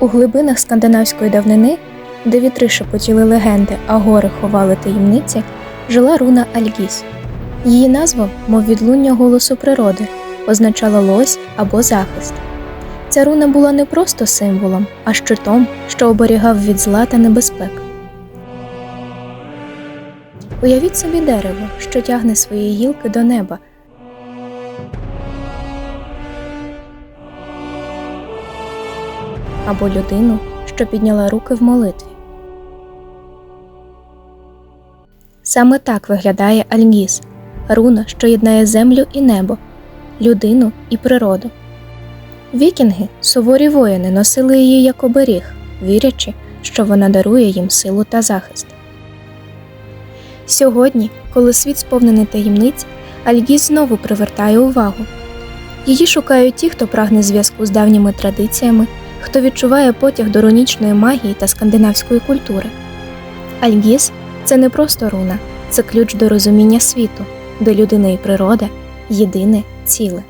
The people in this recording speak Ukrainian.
У глибинах скандинавської давнини, де вітри шепотіли легенди, а гори ховали таємниці, жила руна Альгіс. Її назва, мов відлуння голосу природи, означала лось або захист. Ця руна була не просто символом, а щитом, що оберігав від зла та небезпек. Уявіть собі дерево, що тягне свої гілки до неба. Або людину, що підняла руки в молитві. Саме так виглядає Альгіс руна, що єднає землю і небо, людину і природу. Вікінги, суворі воїни, носили її як оберіг, вірячи, що вона дарує їм силу та захист. Сьогодні, коли світ сповнений таємниць, Альгіс знову привертає увагу. Її шукають ті, хто прагне зв'язку з давніми традиціями, хто відчуває потяг до рунічної магії та скандинавської культури. Альгіс це не просто руна, це ключ до розуміння світу, де людина і природа єдине ціле.